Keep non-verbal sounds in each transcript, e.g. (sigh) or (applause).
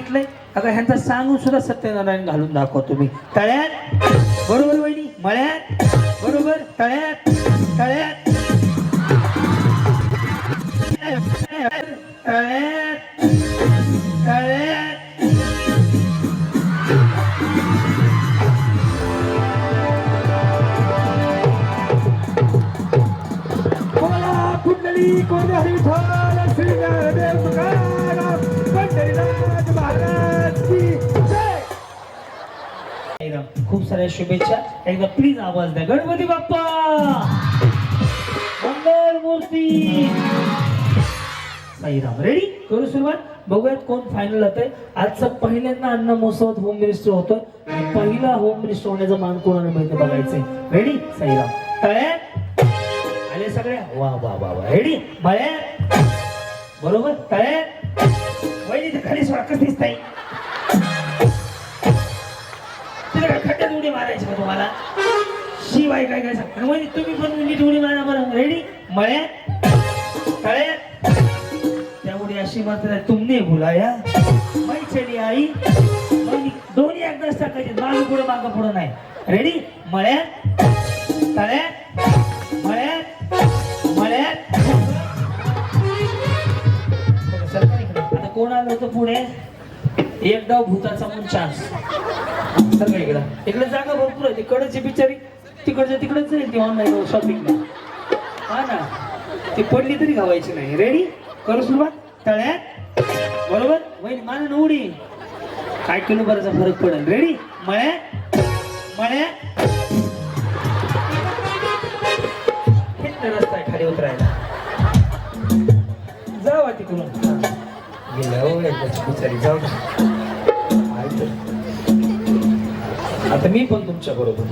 सांगितलंय. अगं ह्यांचा सांगून सुद्धा सत्यनारायण घालून दाखवतो मी तळ्यात. बरोबर वहिनी? मळ्यात. बरोबर? तळ्यात. तळ्यात. तळ्यात. तळ्यात. बोला कुंडली कोणत्याही विठ्ठल श्री ज्ञानदेव तुकाराम एकदम खूप साऱ्या शुभेच्छा. एकदा प्लीज आवाज द्या. गणपती बाप्पा! मंगल मूर्ती! साईराम रेडी करू सुरुवात? बघूयात कोण फायनल होत आहे आजचा पहिल्यांदा अन्न महोत्सवात होम मिनिस्टर होतोय. पहिला होम मिनिस्टर होण्याचा मान कोणाला मिळते बघायचंय. रेडी साईराम. तळ्या आले सगळ्या वा वा वा वा. रेडी बळ्या बरोबर? तळ्या वहिनी तर खाली स्वाकच दिसताय? तिला खड्ड्यात उडी मारायची का तुम्हाला. शिवाय काय काय सांग म्हणजे तुम्ही पण नीट उडी मारा बरं. रेडी मळ्यात? तळ्यात? त्या उडी अशी मात्र तुमने बुलाया मै चली आई. वहिनी, दोन्ही एकदाच टाकायचे मागं पुढं मागं पुढं नाही. रेडी मळ्यात? तळ्यात? मळ्यात? मळ्यात? इकडे. आलो होतो पुढे. एक डाव भूताचा म्हणून चान्स सगळं इकडं. इकडे जागा भरपूर आहे. तिकडची बिचारी तिकडच्या तिकडेच जाईल ती ऑनलाईन शॉपिंगला हा ना? ती पडली तरी घावायची नाही. रेडी करू सुरुवात? तळ्यात? बरोबर? वैन मान उडी. काय किलो बराचा फरक पडेल? रेडी मळ्या मळ्या तर रस्ता आहे खाली उतरायला. जावा तिकडून जाऊ आता मी पण तुमच्या बरोबर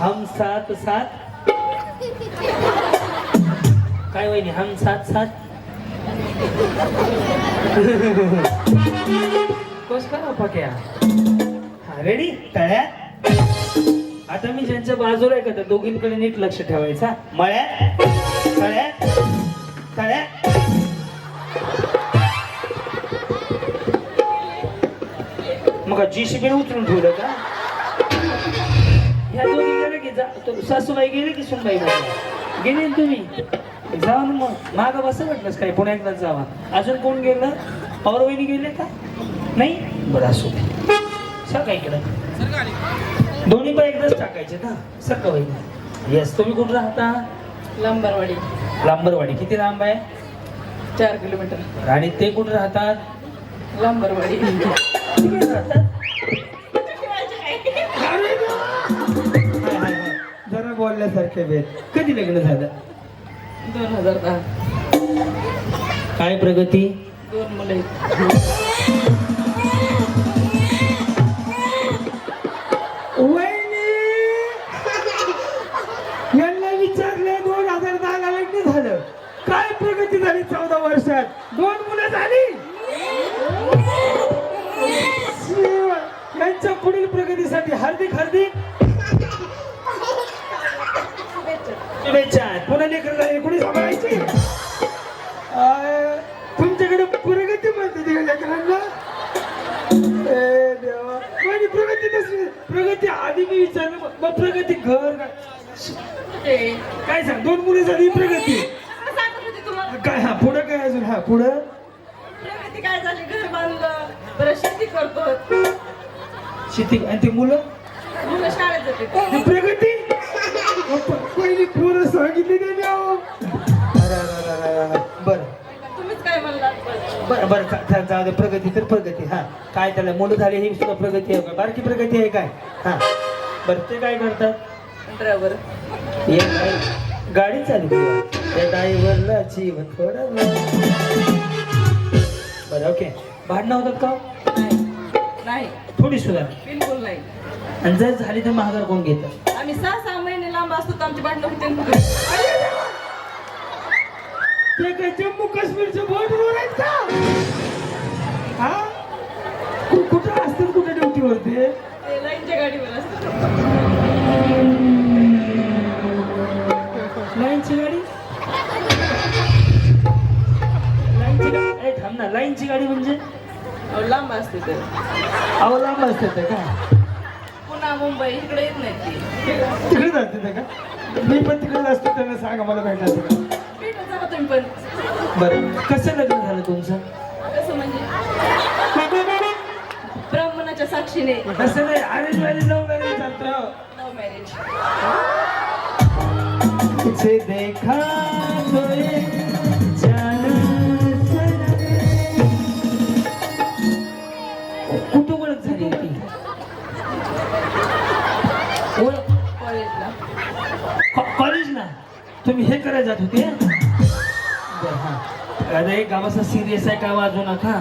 हम साथ सात. काय वहिनी हम सात सात? कस करा पक्या. हा रेडी तळ्या आता मी ज्यांच्या बाजूला आहे का त्या दोघींकडे नीट लक्ष ठेवायचा मळ्यात? तळ्यात? काय मग जीसीबी उचलून ठेवलं का? ह्या दोघी गेले की जा सासूबाई गेले की सुनबाई गेले ना तुम्ही? जावा ना मग. माग बसं म्हटलंच काय? पुन्हा एकदाच जावा अजून कोण गेलं? पवार वहिनी गेले का? नाही? बरं असू दे. सर काय इकडं? दोन्ही पण एकदाच टाकायचे ना? सर का वहिनी? येस तुम्ही कुठं राहता? लंबरवाडी. लांबरवाडी. किती लांब आहे? चार किलोमीटर. आणि ते कुठं राहतात? लंबरवाडी. तिकडे (laughs) राहतात. जरा बोलण्यासारखे भेट कधी लग्न झालं? दोन हजार दहा. काय प्रगती? दोन मुलं प्रगतीसाठी हार्दिक हार्दिक शुभेच्छा पुन्हा लेकर आय, तुमच्याकडे प्रगती म्हणते ती लेकरांना. देवा. माझी प्रगती नसली प्रगती आधी मी विचारलं मग- प्रगती घर काय सांग? दोन मुली झाली प्रगती सांगत होते तुम्हाला काय हा पुढं काय अजून हा पुढं प्रगती काय झाली घर बांधलं बरं शेती करतो शेती आणि ती मुलं मुलं शाळेत जाते ही प्रगती पहिली पोरं सांगितली त्यांनी अहो. अरे, अरे, अरे, अरे, अरे. बरं. तुम्हीच काय म्हणलात बरं बरं जाऊ दे प्रगती तर प्रगती. हा. काय त्याला मुलं झाली ही सुद्धा प्रगती आहे का? बारकी प्रगती आहे काय? हा. बरं ते काय करतात ड्रायव्हर. एक गाडी- गाडी चालू त्या ड्रायव्हरला जीव थोडा बरं ओके. भांडणं होतात का नाही नाही. थोडी सुद्धा बिलकुल नाही. आणि जर झाली तर महागार कोण घेतं? आम्ही सहा सहा महिने लांब असतो तर आमची भांडणं होते ना. ते काय जम्मू काश्मीरच्या बॉर्डरवर आहेत का? हा? कु- कुठं असतात कुठे ड्युटीवर ते ते लाईनच्या गाडीवर असतो लाईनची गाडी? लाईनची गाडी? ए, लांबची गाडी म्हणजे? लांब असते तर अहो लांब असते ते का? पुन्हा मुंबई इकडे येत नाही ती. तिकडे जाते ते का? मी पण तिकडे असतो त्यांना सांगा मला भेटायचं का? भेटत तुम्ही पण. बरं. कसं लग्न झालं तुमचं? कसं म्हणजे? ब्राह्मणाच्या साक्षीने. असं नाही अरेंज मॅरेज लव्ह मॅरेज चालतं. लव्ह मॅरेज तुझे देखा तो तुम्ही हे करायला जात होते? हा. अरे एक गावाचा सिरियस आहे काय वाजू नका.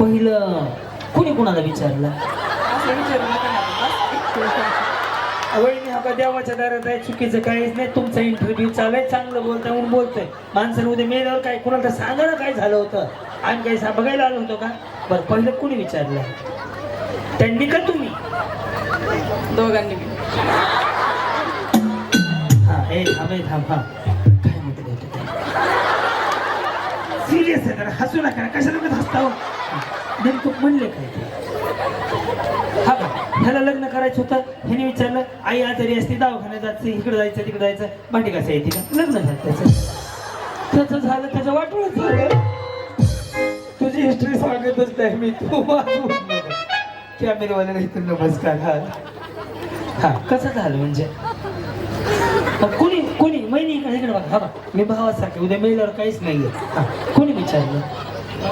पहिलं कोणी कोणाला विचारलं? असं विचारू नका ना बस. वहिनी हा का देवाच्या दारात आहे चुकीचं काहीच नाही. तुमचा इंटरव्ह्यू चालू आहे चांगलं बोलताय म्हणून बोलतोय. माणसानं उद्या मेल्यावर काय कुणाला तर सांगा ना काय झालं होतं? आम्ही काही सा- बघायला आलो होतो का? बरं पहिलं कोणी विचारलं? त्यांनी का तुम्ही? दोघांनी. ए थांब ए थांब हा काय म्हणते सिरियस आहे जरा. हसू नका. कशाला मी हसता हो? नेमकं म्हणले काय ते? हा का ह्याला लग्न करायचं होतं. ह्याने विचारलं आई आजारी असते दवाखान्यात जायचं इकडे जायचं तिकडे जायचं. भांडी कसं येते का लग्न झालं त्याचं. त्याचं झालं त्याचं वाटवलं झालं. तुझी हिस्ट्री सांगतच नाही मी. तू वाचू इथून नमस्कार. हा. हा कसं झालं म्हणजे? कोणी कोणी? महिनी इकडे इकडे बघा हा मी भावासारखे उद्या मेल्यावर काहीच नाहीये. हा, कोणी विचारलं?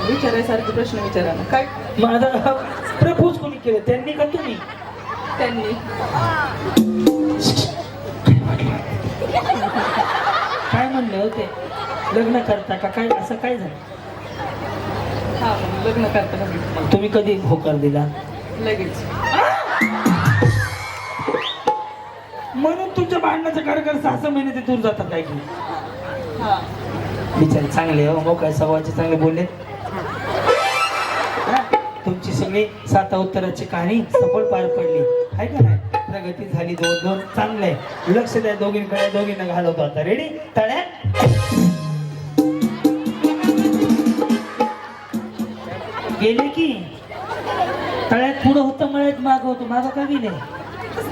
विचारायसारखे प्रश्न विचारा ना. काय? माझा प्रपोज कोणी केलं? त्यांनी का तुम्ही? त्यांनी. काय म्हणले होते? लग्न करता का? काय असं काय झालं? हा लग्न बी. मग तुम्ही कधी होकार दिला? लगेच. म्हणून तुमच्या भांडणाचं कार्यक्रम सहा सहा महिने ते दूर जातात काय की? हा. बिचारे चांगले हो मोकळ्या स्वभावाचे चांगले बोलले? हा, तुमची सगळी साता उत्तराची कहाणी सफळ पार पडली. आहे का नाही? प्रगती झाली दोन दोन. चांगले लक्ष द्या दोघींकडे दोघींना घालवतो आता. रेडी तळ्या? गेले की? तळ्यात पुढं होतं मळ्यात माग होतं. माग का गेले?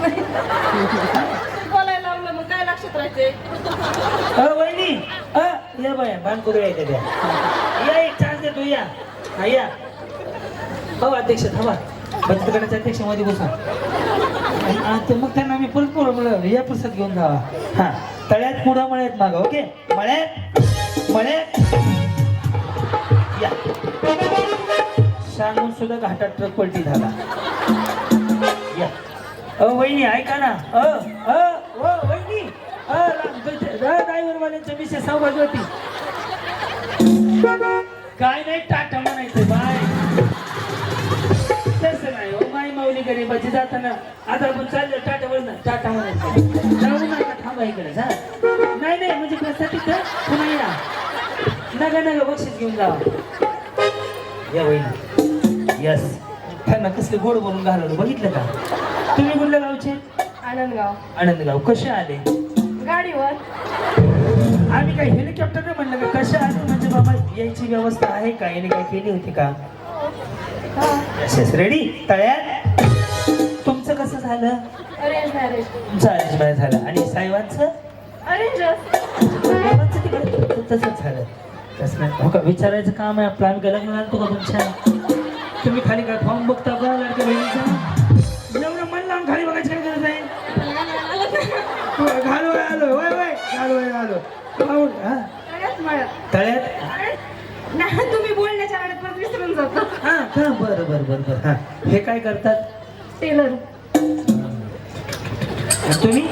(laughs) बोलायला लावलं मग काय लक्षात अ वहिनी अ या बाया बाणकुदे यायच्या त्या. या एक चान्स देतो या. हा या. हो अध्यक्ष थांबा. बचत गटाच्या अध्यक्षमध्ये बसा आणि मग त्यांना मी परत बोल म्हणलं या प्रसाद घेऊन जावा. हा तळ्यात पुढं मळ्यात माग ओके? मळ्यात मळ्यात. या. सांगून सुद्धा घाटात ट्रक पलटी झाला. या. अ वहिनी ऐका ना. अ अ ओ वहिनी. अ ड्रायव्हर वाल्यांच्या मिसेस सहभागी होती. काय नाही टाटा म्हणायचं बाय. तसं नाही हो माई माऊली गरीबाची जाताना. आता आपण चाललो टाटावर ना टाटा म्हणायचं. जाऊ नका थांबा इकडे जा. नाही नाही म्हणजे कशासाठी तर पुन्हा या. नका नका बक्षीस घेऊन जावा या वहिनी. यस त्यांना कसले गोड बोलून घालवलं? बघितलं का? तुम्ही कुठल्या गावचे? आनंदगाव. आनंदगाव. कसे आले? गाडीवर. आम्ही काय हेलिकॉप्टर म्हणलं का? कशा आले? म्हणजे बाबा यायची व्यवस्था आहे का? याने काय केली होती का? रेडी तळ्यात तुमचं कसं झालं? अरेंज मॅरेज तुमचं अरेंज मॅरेज झालं. आणि साहेबांचं साहेबांचं तिकडे? तसंच झालं. तसं हो का? विचारायचं काम आहे? आपलं आम्ही काय लग्न घालतो का तुमच्या? तुम्ही खाली काय फॉर्म बघता का लाडक्या बहिणीचा. एवढं मन लावून खाली बघायची काय गरज आहे? घाल आलो. वय वय. घाल आलो. पाहून, हा. तळ्यात नाही तुम्ही बोलण्याच्या वेळेत पण विसरून जातो. हा का? बरं बरं बरं बरं. हा. हे काय करतात? टेलर. तुम्ही?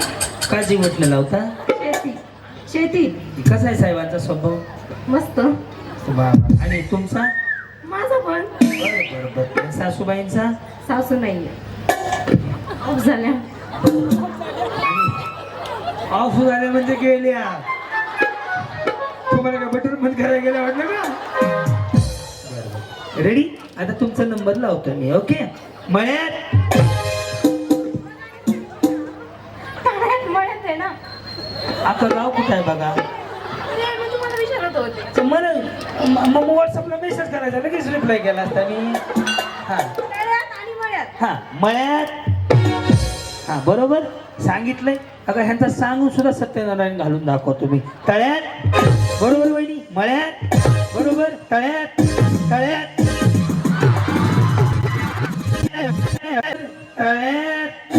काळजी म्हटलं लावता? शेती. शेती. कसा आहे साहेबांचा स्वभाव? मस्त. आणि तुमचा? माझा पण. बरं बरं बरं. आणि सासूबाईंचा? सासू नाहीये ऑफ झाल्या. ऑफ झाले म्हणजे गेल्या. तुम्हाला का बटन बंद करायला गेल्या वाटलं का? रेडी आता तुमचा नंबर लावतो मी ओके मळ्यात? मळ्यात आहे ना. आता गाव कुठं आहे बघा अरे मी तुम्हाला विचारत म्हणत होते. तर म- मग व्हॉट्सअपला मेसेज करायचा लगेच रिप्लाय केला असता मी. हा. तळ्यात आणि मळ्यात. हा मळ्यात. हा बरोबर? सांगितलंय. अगं ह्यांचा सांगून सुद्धा सत्यनारायण घालून दाखवा तुम्ही. तळ्यात. बरोबर वहिनी? मळ्यात. बरोबर? तळ्यात. तळ्यात. तळ्यात.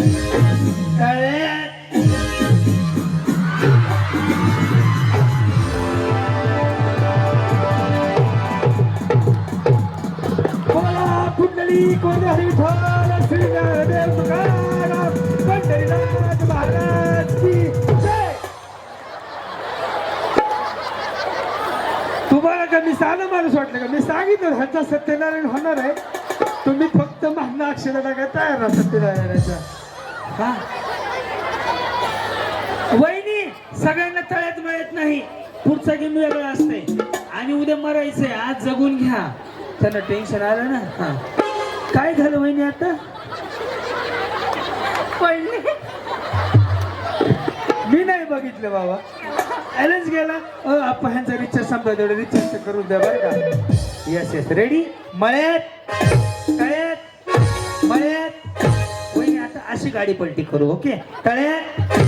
तुम्हाला का मी साधं माणूस वाटलं का? मी सांगितलं ह्याचा सत्यनारायण होणार आहे. तुम्ही फक्त महाना अक्षर काय तयार राहा सत्यनारायणाच्या? हा? वहिनी सगळ्यांना तळ्यात मिळत नाही. पुढचा गेम वेगळा असते आणि उद्या मरायचंय. आज जगून घ्या. त्यांना टेन्शन आलं ना? हा. काय झालं वहिनी आता? पडले मी नाही बघितलं बाबा. अरेंज गेला आपण ह्यांचा रिचार्ज संपला तेवढं रिचार्ज करून द्या बरं का. येस येस रेडी मळ्यात. तळ्यात. मळ्यात. वहिनी आता अशी गाडी पलटी करू ओके तळ्यात.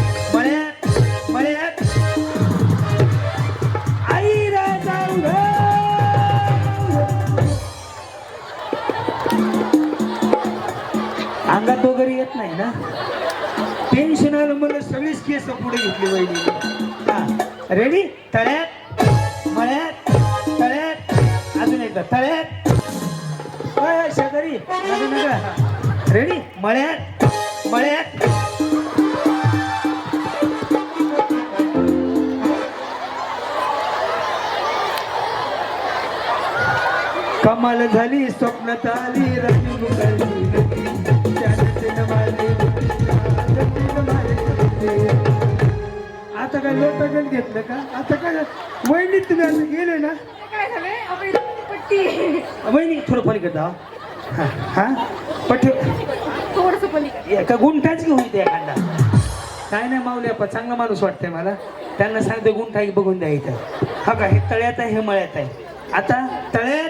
अंगात वगैरे येत नाही ना? टेन्शन आलं मला सगळीच केस पुढे घेतली वहिनी. रेडी तळ्यात मळ्यात तळ्यात अजून एकदा तळ्यात. शेजारी अजून एकदा. रेडी मळ्यात मळ्यात. कमाल झाली स्वप्नात आली रती आता काय लोटागण घेतलं का? आता काय वहिनी तुम्ही असं गेले ना? काय झालंय आपली पट्टी. वहिनी थोडं पलीकडे जा. हा? हा पट थोडस पलीकडे. एका गुंठाच घेऊन येते एखादा. काय नाही माऊली आपा चांगला माणूस वाटतंय मला. त्यांना सांगते गुंठा बघून द्या इथं. हा का हे तळ्यात आहे हे मळ्यात आहे. आता तळ्यात.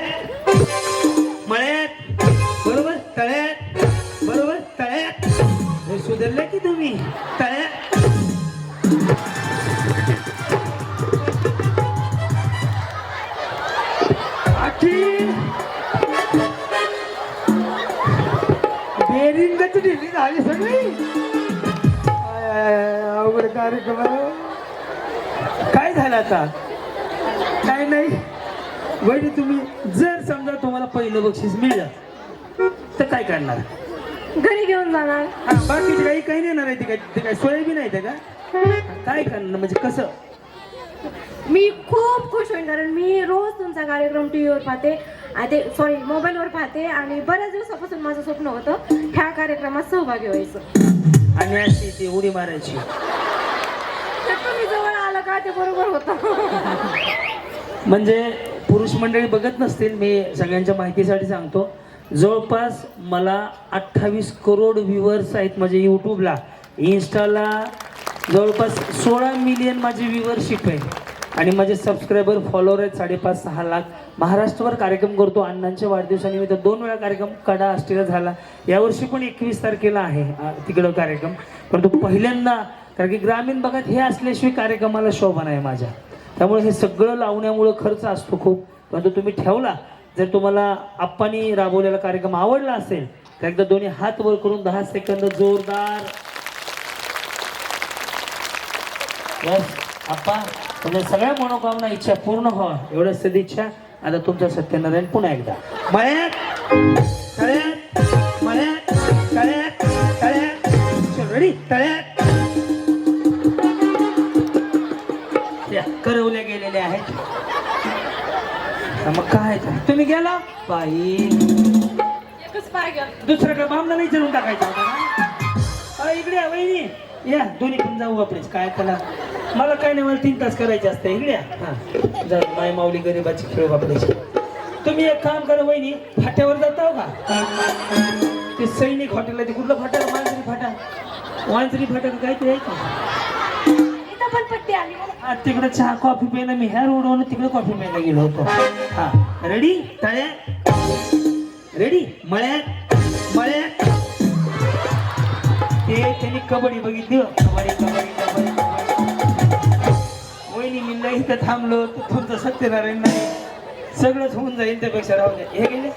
मळ्यात. बरोबर? तळ्यात. बरोबर? तळ्यात. हे सुधारलं की तुम्ही? तळ्यात. आखी बेरिंगच ढिली झाली सगळी. अवघड कार्यक्रम. काय झालं आता? काय नाही. वहिनी तुम्ही जर समजा तुम्हाला पहिलं बक्षीस मिळलं तर काय करणार? घरी घेऊन जाणार. हा, बाकीचे काही काही नेणार आहे ते काय? ते काय सोयाबीन आहे ते का? काय करणार? म्हणजे कसं? मी खूप खुश होईन कारण मी रोज तुमचा कार्यक्रम टी व्हीवर पाहते. आणि ते सॉरी मोबाईलवर पाहते. आणि बऱ्याच दिवसापासून माझं स्वप्न होतं ह्या कार्यक्रमात सहभागी व्हायचं. आणि अशी ती उडी मारायची. तर तुम्ही जवळ आलं का ते बरोबर होतं. म्हणजे पुरुष मंडळी बघत नसतील मी सगळ्यांच्या माहितीसाठी सांगतो. जवळपास मला अठ्ठावीस करोड व्ह्युअर्स आहेत माझे यूट्यूबला इन्स्टाला जवळपास सोळा मिलियन माझी व्ह्युअरशिप आहे. आणि माझे सबस्क्रायबर फॉलोअर आहेत साडेपाच सहा लाख. महाराष्ट्रभर कार्यक्रम करतो. अण्णांच्या वाढदिवसानिमित्त दोन वेळा कार्यक्रम कडा आष्टीला झाला. यावर्षी पण एकवीस तारखेला आहे तिकडं कार्यक्रम. परंतु पहिल्यांदा कारण की ग्रामीण भागात हे असल्याशिवाय कार्यक्रमाला शोभा नाही माझ्या. त्यामुळे हे सगळं लावण्यामुळं खर्च असतो खूप. परंतु तुम्ही ठेवला. जर तुम्हाला आप्पानी राबवलेला कार्यक्रम आवडला असेल तर एकदा दोन्ही हात वर करून दहा सेकंद जोरदार. आप्पा. तुमच्या सगळ्या मनोकामना इच्छा पूर्ण व्हावा एवढं सदिच्छा आता तुमचं सत्यनारायण पुन्हा एकदा. मळ्यात तळ्यात मळ्यात तळ्यात तळ्यात. रेडी तळ्यात. त्या करवल्या गेलेल्या आहेत. हा, मग काय. तुम्ही गेला? बाई. काय बामला नाही चढून टाकायचा इकडे वहिनी. या दोन्ही पण जाऊ आपलेच काय त्याला? मला काय नाही मला तीन तास करायचे असते. इकडे या. हा. जाऊ माय माऊली गरीबाची खेळ वापरायची तुम्ही एक काम करा वहिनी. फाट्यावर जाता का? ते सैनिक हॉटेल आहे ते कुठलं फाटा मांजरी फाटा? मांजरी फाटा का काय ते आहे का? इथं इथं पण पट्टी आली हा तिकडे चहा कॉफी प्यायला मी ह्या रोडवर तिकडे कॉफी प्यायला गेलो होतो. हा. रेडी तळ्या रेडी मळ्यात मळ्यात ते त्यांनी कबड्डी बघितली. हो. कबड्डी कबड्डी कबड्डी. वहिनी मी नाही तर थांबलो तर तुमचं सत्यनारायण नाही. सगळंच होऊन जाईल त्यापेक्षा राहू द्या हे गेले?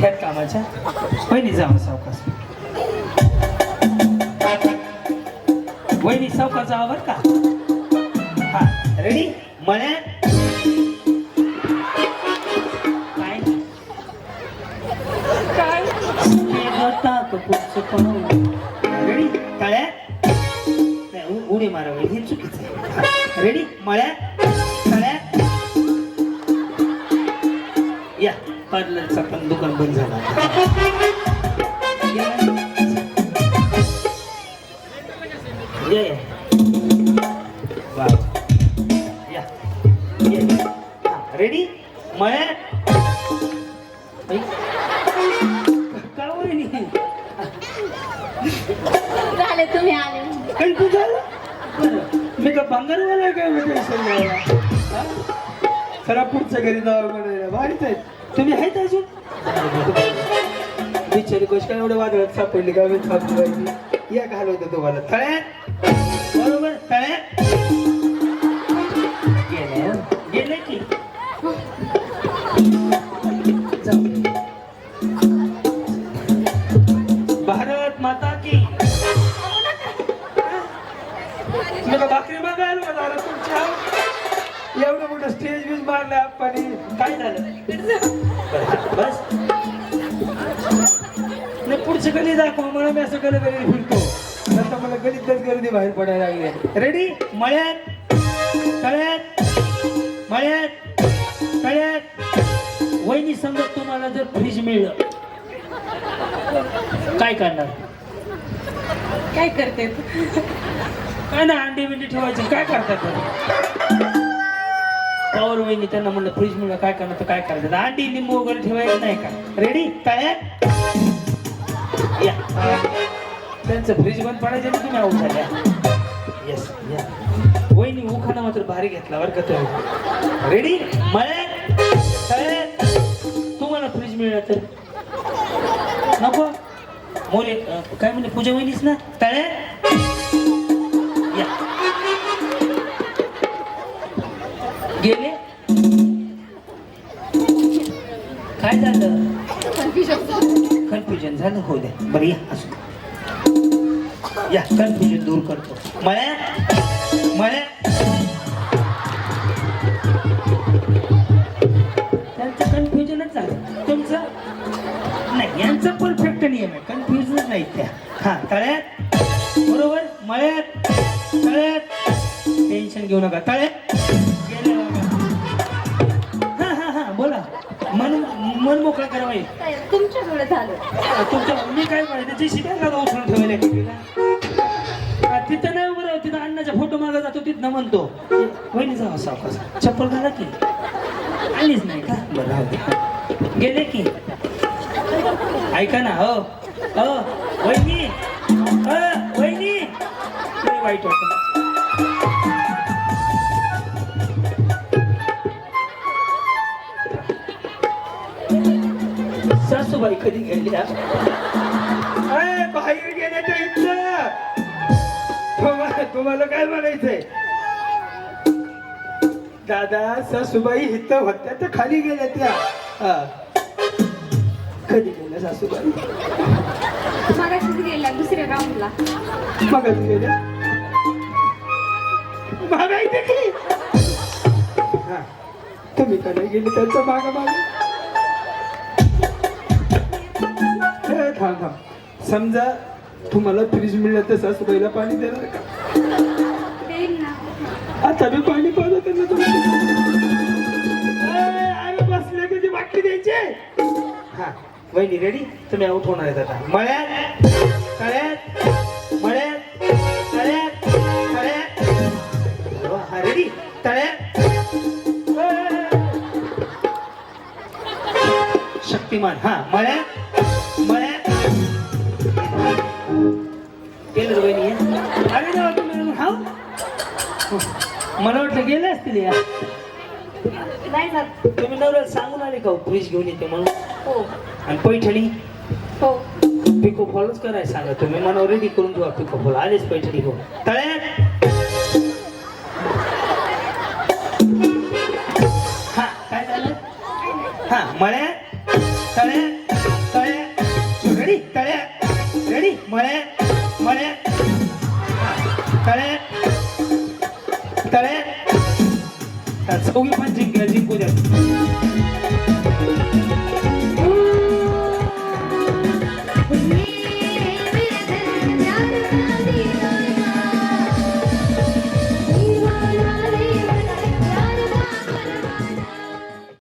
ह्यात कामाच्या? वहिनी जाऊ सावकाश. वहिनी सावकाचा आवर का? हा रेडी मळ्यात? मी का भांगारवाला काय म्हणजे हा? पुढच्या घरी जावं आहेत. तुम्ही आहेत अजून? बिचारी गोष्ट काय एवढं वादळात सापडली? का मी थांबली या घालवतो तुम्हाला. तळ्यात बरोबर? तळ्यात काय झालं? बस. नाही पुढचं गली दाखवा मला मी असं गली गली फिरतो. आता मला गलीतच गर्दी बाहेर पडायला लागली. रेडी मळ्यात तळ्यात मळ्यात तळ्यात. वहिनी समजत तुम्हाला जर फ्रीज मिळलं काय करणार? काय करते काय ना अंडी बिंडी ठेवायची काय करतात? त्यावर वहिनी त्यांना म्हणलं फ्रीज मिळलं काय करणार काय करायचं अंडी लिंबू वगैरे ठेवायचं नाही का? रेडी तळ्यात या. त्यांचं फ्रीज बंद पडायचं ना तुम्ही आऊट झाल्या. येस या वहिनी उखाना मात्र भारी घेतला बरं का रेडी मळ्यात तुम्हाला फ्रीज मिळलं तर? नको? मोरे काय म्हणजे पूजा वहिनीच ना? तळ्यात या. गेले? काय झालं? कन्फ्युजन झालं? हो द्या. बरं या असू या कन्फ्युजन दूर करतो. मळ्या? मळ्या? त्यांचं कन्फ्युजनच झालं. तुमचं? नाही यांचं परफेक्ट नियम आहे. कन्फ्युजनच नाही त्या. हा तळ्यात? बरोबर? मळ्यात? तळ्यात? टेन्शन घेऊ नका. तळ्यात? मन मोकळं करा बाई. तुमच्याकडे झालं. तुमच्या मी काय म्हणायचं जे शिकायला उचलून ठेवायला तिथं नाही उभं तिथं अण्णाचा फोटो मागा जातो तिथं म्हणतो. वहिनी जावा सावकाश चप्पल घाला की? आलीच नाही का? बरं. गेले की? ऐका ना हो. हो. वहिनी अ, वहिनी. वाईट वाटत. सासूबाई कधी गेल्या? अय, बाहेर गेल्याच्या इथं. तुम्हाला तुम्हाला काय म्हणायचंय? दादा सासूबाई इथं होत्या तर खाली गेल्या त्या. हा. कधी गेल्या सासूबाई? मगाशीच गेल्या दुसऱ्या राऊंडला. मग गेल्या? मागाई देखील हा. तुम्ही का नाही गेली त्यांचं मागा मागा? थांब थांब. समजा तुम्हाला फ्रीज मिळलं तर सासूबाईला पाणी देणार का? आता मी पाणी पाहतो त्यांना तुम्ही. अरे बसले कधी बाटली द्यायची? हा वहिनी रेडी तुम्ही आउट होणार आहेत आता. मळ्यात? जात तुम्ही नवऱ्याला सांगून आले का फ्रीज घेऊन येते म्हणून? हो. आणि पैठणी? हो. पिको फॉलोच करायला सांगा तुम्ही. मनावर रेडी करून ठेवा पिको फॉलो आलेच पैठणी घेऊन. तळ्यात हा काय झालं? हा मळ्यात तळ्यात तळ्यात रेडी तळ्यात रेडी मळ्यात मळ्यात हा, तळ्यात तळ्यात चौघी पण जिंकल्या जिंकू द्या